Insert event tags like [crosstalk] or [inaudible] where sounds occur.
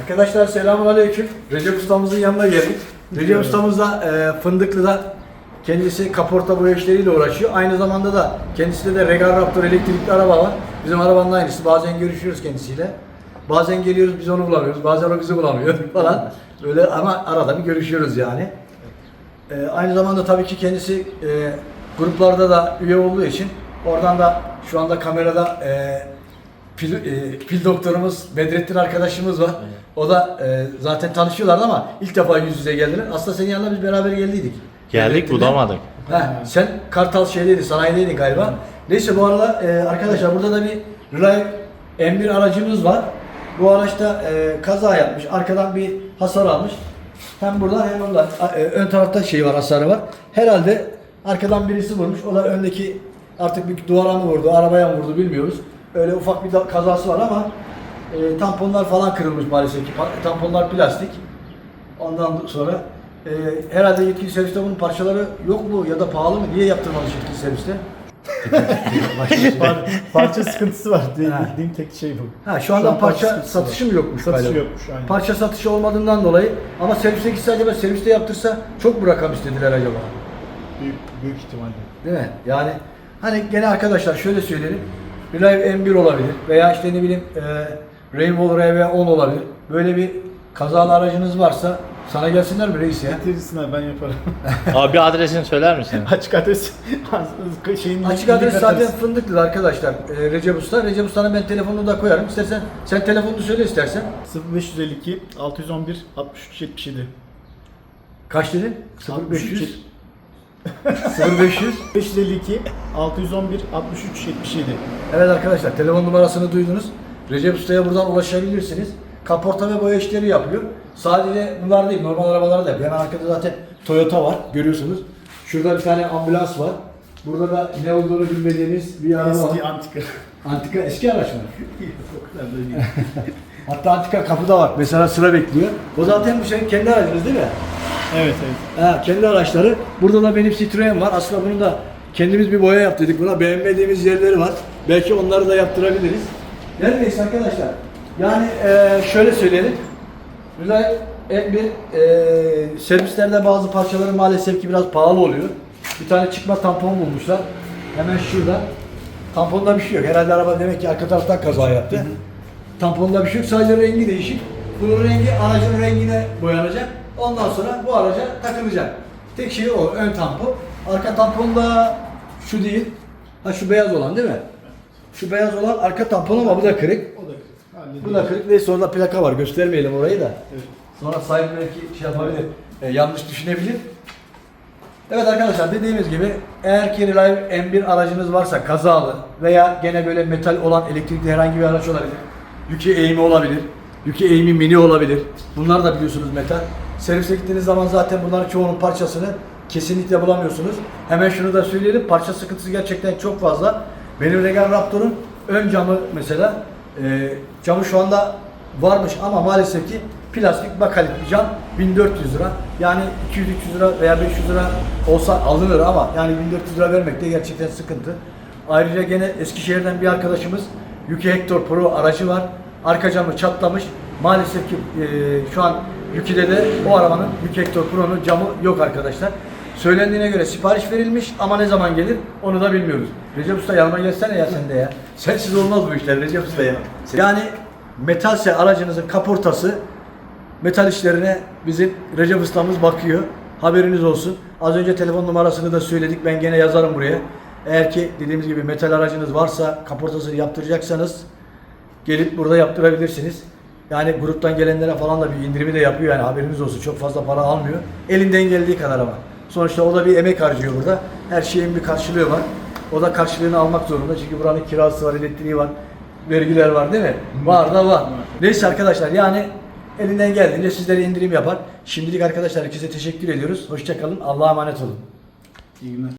Arkadaşlar selamun aleyküm. Recep ustamızın yanına geldik. Recep ustamız da e, Fındıklı'da kendisi kaporta boya işleriyle uğraşıyor. Aynı zamanda da kendisinde de Regal Raptor elektrikli araba var. Bizim arabanın aynısı. Bazen görüşüyoruz kendisiyle. Bazen geliyoruz biz onu bulamıyoruz. Bazen o bizi bulamıyor [laughs] falan. Böyle ama arada bir görüşüyoruz yani. E, aynı zamanda tabii ki kendisi e, gruplarda da üye olduğu için oradan da şu anda kamerada e, pil, e, pil doktorumuz Bedrettin arkadaşımız var. O da e, zaten tanışıyorlardı ama ilk defa yüz yüze geldiler. Aslında senin yanına biz beraber geldiydik. Geldik Bedrettin'le. bulamadık. Ha, sen Kartal şeydeydin, sanayideydin galiba. Neyse bu arada e, arkadaşlar burada da bir Relive M1 aracımız var. Bu araçta e, kaza yapmış, arkadan bir hasar almış. Hem burada hem burada. A- e, ön tarafta şey var, hasarı var. Herhalde arkadan birisi vurmuş. O da öndeki artık bir duvara mı vurdu, arabaya mı vurdu bilmiyoruz. Öyle ufak bir kazası var ama e, tamponlar falan kırılmış maalesef ki. Tamponlar plastik. Ondan sonra e, herhalde yetkili serviste bunun parçaları yok mu ya da pahalı mı? Niye yaptırmamış yetkili serviste? [laughs] Par- parça sıkıntısı var. Bildiğim tek şey bu. Ha şu anda an parça var. satışı mı yokmuş Satışı galiba? yokmuş, aynen. Parça satışı olmadığından dolayı ama servise gitse acaba serviste yaptırsa çok mu rakam istediler acaba? Büyük, büyük ihtimalle. Değil mi? Yani hani gene arkadaşlar şöyle söyleyelim. Relive M1 olabilir veya işte ne bileyim e, Rainbow RV10 olabilir. Böyle bir kazalı aracınız varsa sana gelsinler mi reis ya? Getirirsin abi ben yaparım. [laughs] Abi bir adresini söyler misin? [laughs] Açık adres şeyin Açık adres zaten Fındıklı'da arkadaşlar. E, Recep Usta. Recep Usta'nın ben telefonunu da koyarım. İstersen sen telefonunu söyle istersen. 0552 611 63 77. Kaç dedin? 63 0500 0500 552 611 63 77. Evet arkadaşlar telefon numarasını duydunuz. Recep Usta'ya buradan ulaşabilirsiniz. Kaporta ve boya işleri yapıyor. Sadece bunlar değil normal arabalar da yapıyor. Hemen arkada zaten Toyota var görüyorsunuz. Şurada bir tane ambulans var. Burada da ne olduğunu bilmediğiniz bir araba Eski var. antika. Antika eski araç mı? [laughs] o kadar da değil. [laughs] Hatta antika kapıda var. Mesela sıra bekliyor. O zaten bu senin kendi aracınız değil mi? Evet evet. Ha, kendi araçları. Burada da benim Citroen var. Aslında bunu da kendimiz bir boya yaptırdık buna. Beğenmediğimiz yerleri var. Belki onları da yaptırabiliriz. Neredeyiz arkadaşlar? Yani eee, şöyle söyleyelim. Reliant M1 eee servislerde bazı parçaları maalesef ki biraz pahalı oluyor. Bir tane çıkma tampon bulmuşlar. Hemen şurada. Tamponda bir şey yok. Herhalde araba demek ki arka taraftan kaza yaptı. Tamponda bir şey yok. Sadece rengi değişik. Bunun rengi aracın rengine boyanacak. Ondan sonra bu araca takılacak. Tek şey o. Ön tampon. Arka tamponda şu değil. Ha şu beyaz olan değil mi? Şu beyaz olan arka tampon ama bu da kırık. O da halledildi. Bu da kırık ve sonra plaka var. Göstermeyelim orayı da. Evet. Sonra sahibi belki şey yapabilir. e, yanlış düşünebilir. Evet arkadaşlar dediğimiz gibi eğer ki Relive M1 aracınız varsa kazalı veya gene böyle metal olan elektrikli herhangi bir araç olabilir. Yükü eğimi olabilir. Yükü eğimi mini olabilir. Bunlar da biliyorsunuz metal. Servise gittiğiniz zaman zaten bunların çoğunun parçasını kesinlikle bulamıyorsunuz. Hemen şunu da söyleyelim. Parça sıkıntısı gerçekten çok fazla. Benim Regal Raptor'un ön camı mesela e, camı şu anda varmış ama maalesef ki plastik bakalit bir cam 1400 lira. Yani 200-300 lira veya 500 lira olsa alınır ama yani 1400 lira vermek de gerçekten sıkıntı. Ayrıca gene Eskişehir'den bir arkadaşımız Yuki Hector Pro aracı var. Arka camı çatlamış. Maalesef ki e, şu an Yuki'de de o arabanın Yuki Hector Pro'nun camı yok arkadaşlar. Söylendiğine göre sipariş verilmiş ama ne zaman gelir onu da bilmiyoruz. Recep Usta yanıma gelsene ya sen de ya. Sensiz olmaz bu işler Recep Usta ya. Yani metalse aracınızın kaportası metal işlerine bizim Recep Usta'mız bakıyor. Haberiniz olsun. Az önce telefon numarasını da söyledik. Ben gene yazarım buraya. Eğer ki dediğimiz gibi metal aracınız varsa kaportasını yaptıracaksanız gelip burada yaptırabilirsiniz. Yani gruptan gelenlere falan da bir indirimi de yapıyor yani haberiniz olsun. Çok fazla para almıyor. Elinden geldiği kadar ama. Sonuçta o da bir emek harcıyor burada. Her şeyin bir karşılığı var. O da karşılığını almak zorunda. Çünkü buranın kirası var, elektriği var, vergiler var değil mi? Var da var. Neyse arkadaşlar yani elinden geldiğince sizlere indirim yapar. Şimdilik arkadaşlar herkese teşekkür ediyoruz. Hoşçakalın. Allah'a emanet olun. İyi günler.